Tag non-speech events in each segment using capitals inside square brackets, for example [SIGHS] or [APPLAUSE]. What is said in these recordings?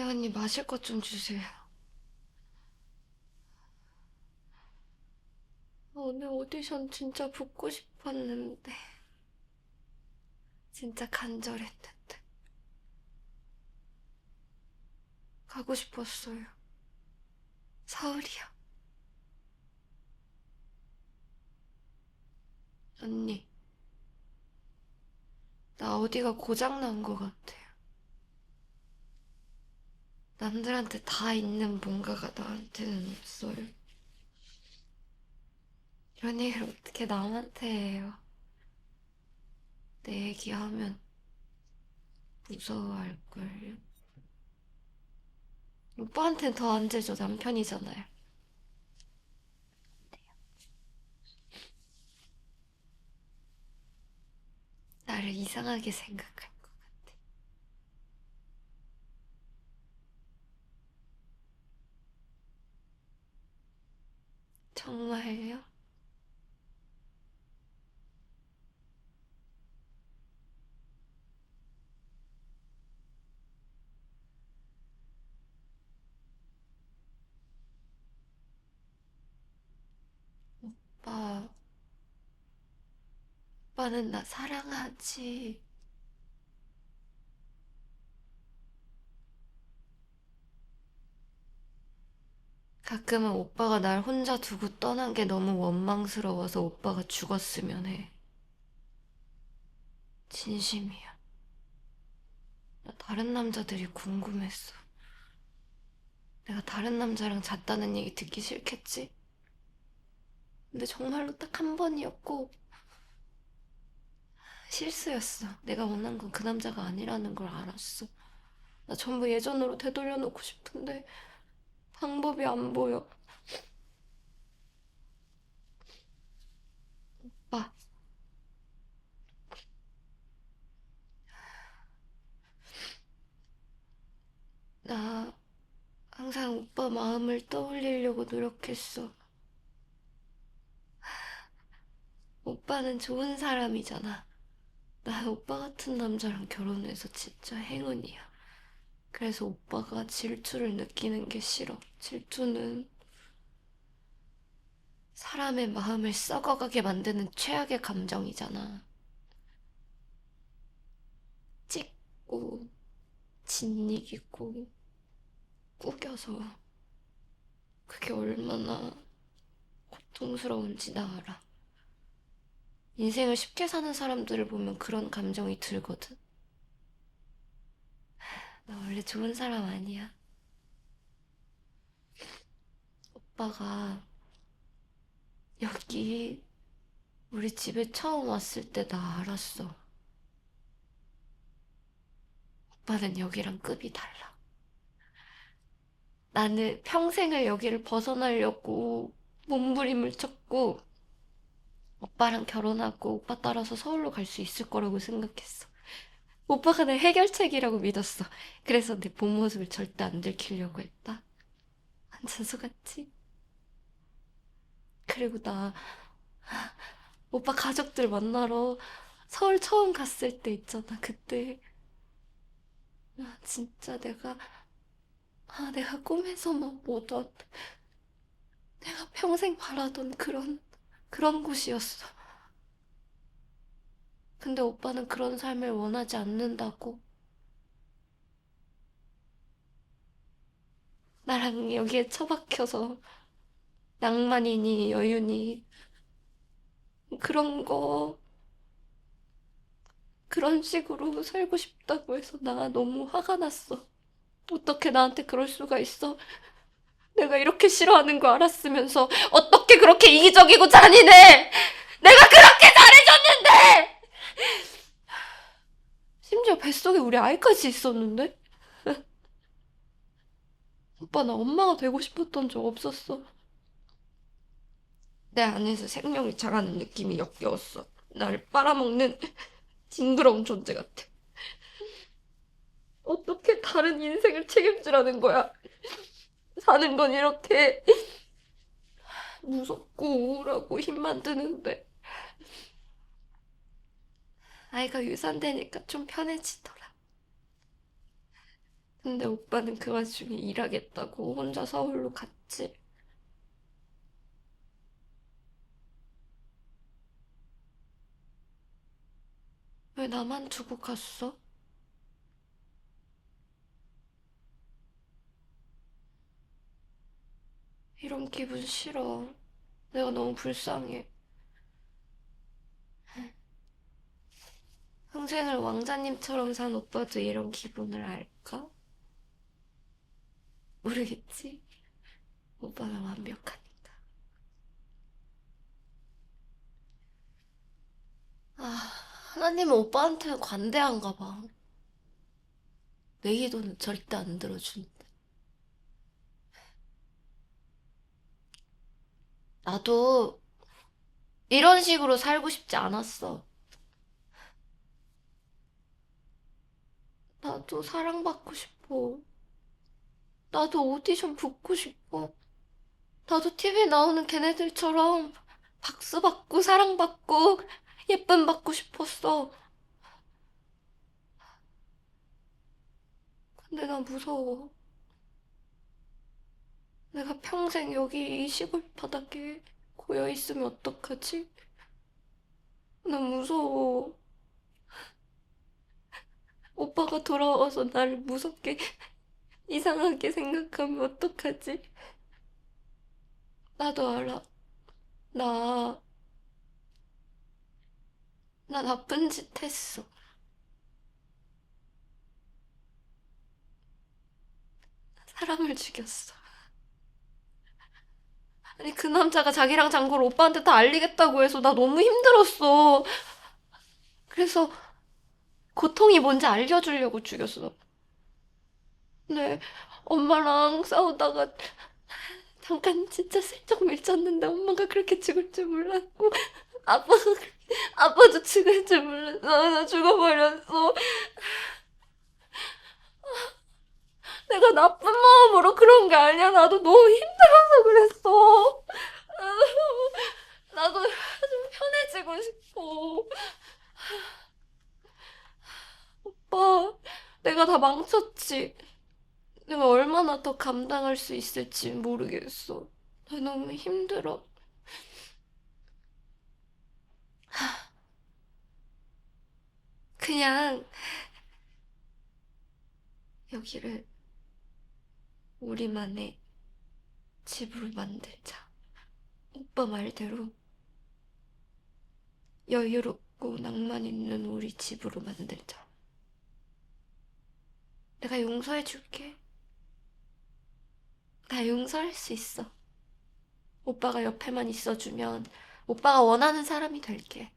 혜연이 마실 것 좀 주세요. 오늘 오디션 진짜 붙고 싶었는데. 진짜 간절했는데. 가고 싶었어요. 서울이요. 언니, 나 어디가 고장난 것 같아요. 남들한테 다 있는 뭔가가 나한테는 없어요. 얘기를 어떻게 남한테 해요? 내 얘기하면 무서워할걸요. 오빠한테는 더안 되죠. 남편이잖아요. 나를 이상하게 생각할 것 같아. 정말요? 오빠, 오빠는 나 사랑하지. 가끔은 오빠가 날 혼자 두고 떠난 게 너무 원망스러워서 오빠가 죽었으면 해. 진심이야. 나 다른 남자들이 궁금했어. 내가 다른 남자랑 잤다는 얘기 듣기 싫겠지? 근데 정말로 딱 한 번이었고, 실수였어. 내가 원한 건 그 남자가 아니라는 걸 알았어. 나 전부 예전으로 되돌려 놓고 싶은데, 방법이 안 보여. 오빠. 나 항상 오빠 마음을 떠올리려고 노력했어. 오빠는 좋은 사람이잖아. 난 오빠 같은 남자랑 결혼해서 진짜 행운이야. 그래서 오빠가 질투를 느끼는 게 싫어. 질투는 사람의 마음을 썩어가게 만드는 최악의 감정이잖아. 찢고, 짓이기고, 꾸겨서. 그게 얼마나 고통스러운지 나 알아. 인생을 쉽게 사는 사람들을 보면 그런 감정이 들거든. 나 원래 좋은 사람 아니야. 오빠가 여기 우리 집에 처음 왔을 때 나 알았어. 오빠는 여기랑 급이 달라. 나는 평생을 여기를 벗어나려고 몸부림을 쳤고, 오빠랑 결혼하고 오빠 따라서 서울로 갈 수 있을 거라고 생각했어. 오빠가 내 해결책이라고 믿었어. 그래서 내 본 모습을 절대 안 들키려고 했다. 완전 속았지? 그리고 나 오빠 가족들 만나러 서울 처음 갔을 때 있잖아. 그때 아, 진짜 내가 아, 내가 꿈에서만 보던 내가 평생 바라던 그런 그런 곳이었어. 근데 오빠는 그런 삶을 원하지 않는다고. 나랑 여기에 처박혀서 낭만이니 여유니 그런 거 그런 식으로 살고 싶다고 해서 나 너무 화가 났어. 어떻게 나한테 그럴 수가 있어? 내가 이렇게 싫어하는 거 알았으면서 어떻게 그렇게 이기적이고 잔인해? 내가 그렇게 잘해줬는데! 심지어 뱃속에 우리 아이까지 있었는데? [LAUGHS] 오빠 나 엄마가 되고 싶었던 적 없었어. 내 안에서 생명이 자라는 느낌이 역겨웠어. 나를 빨아먹는 징그러운 존재 같아. 어떻게 다른 인생을 책임지라는 거야? 사는 건 이렇게 무섭고 우울하고 힘만 드는데. 아이가 유산되니까 좀 편해지더라. 근데 오빠는 그 와중에 일하겠다고 혼자 서울로 갔지. 왜 나만 두고 갔어? 이런 기분 싫어. 내가 너무 불쌍해. 평생을 왕자님처럼 산 오빠도 이런 기분을 알까? 모르겠지? 오빠는 완벽하니까. 아, 하나님은 오빠한테는 관대한가 봐. 내 기도는 절대 안 들어주는 나도 이런 식으로 살고 싶지 않았어. 나도 사랑받고 싶어. 나도 오디션 붙고 싶어. 나도 TV에 나오는 걔네들처럼 박수 받고 사랑받고 예쁨 받고 싶었어. 근데 나 무서워. 내가 평생 여기 이 시골 바닥에 고여 있으면 어떡하지? 나 무서워. 오빠가 돌아와서 나를 무섭게 이상하게 생각하면 어떡하지? 나도 알아. 나, 나 나쁜 짓 했어. 사람을 죽였어. 아니, 그 남자가 자기랑 잔걸 오빠한테 다 알리겠다고 해서 나 너무 힘들었어. 그래서 고통이 뭔지 알려주려고 죽였어. 네, 엄마랑 싸우다가 잠깐 진짜 슬쩍 밀쳤는데 엄마가 그렇게 죽을 줄 몰랐고 아빠가 아빠도 죽을 줄 몰랐어. 나 죽어버렸어. 내가 나쁜 마음으로 그런 게 아니야. 나도 너무 힘들어서 그랬어. [LAUGHS] 나도 좀 편해지고 싶어. 오빠, 내가 다 망쳤지. 내가 얼마나 더 감당할 수 있을지 모르겠어. 나 너무 힘들어. [SIGHS] 그냥 여기를 우리만의 집으로 만들자. 오빠 말대로 여유롭고 낭만 있는 우리 집으로 만들자. 내가 용서해 줄게. 나 용서할 수 있어. 오빠가 옆에만 있어주면 오빠가 원하는 사람이 될게.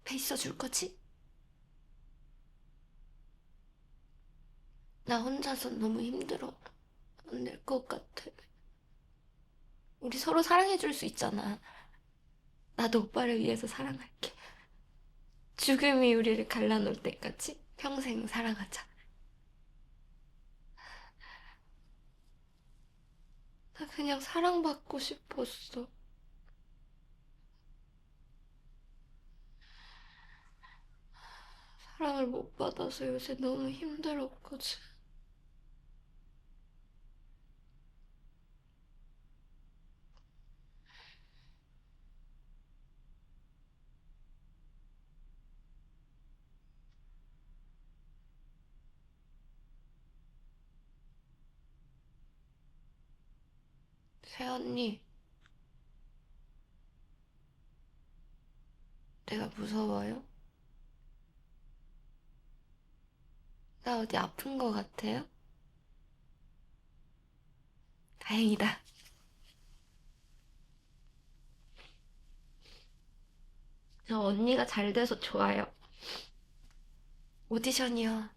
옆에 있어줄 거지? 나 혼자서 너무 힘들어. 안 될 것 같아. 우리 서로 사랑해줄 수 있잖아. 나도 오빠를 위해서 사랑할게. 죽음이 우리를 갈라놓을 때까지 평생 사랑하자. 나 그냥 사랑받고 싶었어. 사랑을 못 받아서 요새 너무 힘들었거든. 새언니, 내가 무서워요? 나 어디 아픈 거 같아요? 다행이다. 저 언니가 잘 돼서 좋아요. 오디션이요.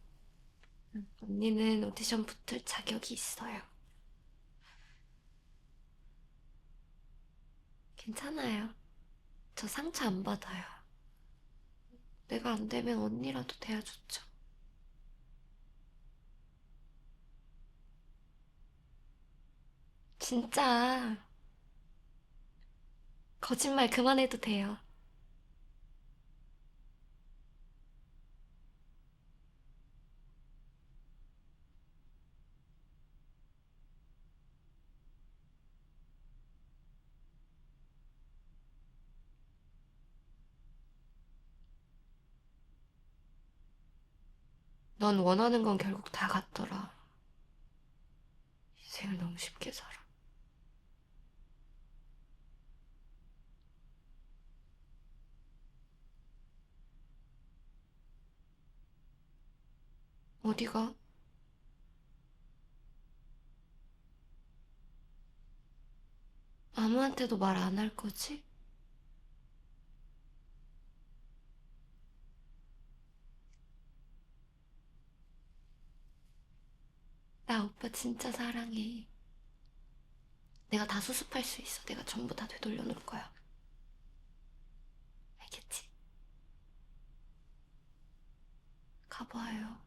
응, 언니는 오디션 붙을 자격이 있어요. 괜찮아요. 저 상처 안 받아요. 내가 안 되면 언니라도 돼야 좋죠. 진짜 거짓말 그만해도 돼요. 넌 원하는 건 결국 다 같더라. 인생을 너무 쉽게 살아. 어디가? 아무한테도 말 안 할 거지? 나 오빠 진짜 사랑해. 내가 다 수습할 수 있어. 내가 전부 다 되돌려 놓을 거야. 알겠지? 가봐요.